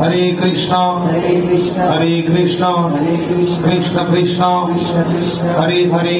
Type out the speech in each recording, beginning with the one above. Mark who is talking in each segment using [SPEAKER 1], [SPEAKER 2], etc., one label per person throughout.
[SPEAKER 1] হরে কৃষ্ণ হরে কৃষ্ণ কৃষ্ণ কৃষ্ণ হরে হরে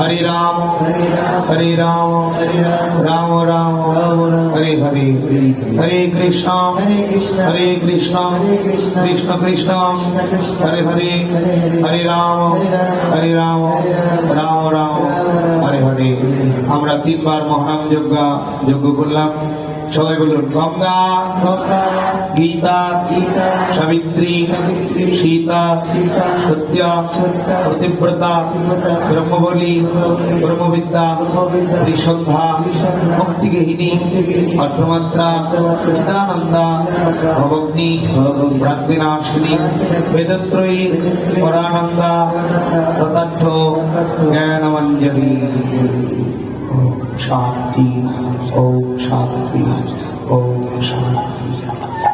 [SPEAKER 1] হরে রাম হরে রাম রাম রাম হরে হরে হরে কৃষ্ণ হরে কৃষ্ণ কৃষ্ণ কৃষ্ণ হরে হরে হরে রাম
[SPEAKER 2] হরে রাম রাম রাম হরে হরে
[SPEAKER 1] আমরা তিনবার মহানাম যজ্ঞ যজ্ঞ করলাম সবাই বলুন গঙ্গা গীতা সাবিত্রী সীতা সত্য প্রতিব্রতা ব্রহ্মবলী
[SPEAKER 2] ব্রহ্মবিদ্যা
[SPEAKER 1] ত্রিসন্ধা মুক্তিগৃহিণী অর্ধমাত্রা চিদানন্দা ভগগ্নী ভ্রান্তিনাশিনী বেদত্রয়ী পরানন্দা তথার্থ জ্ঞানমঞ্জলি শান্তি
[SPEAKER 2] ও শান্তি
[SPEAKER 1] ও শান্তি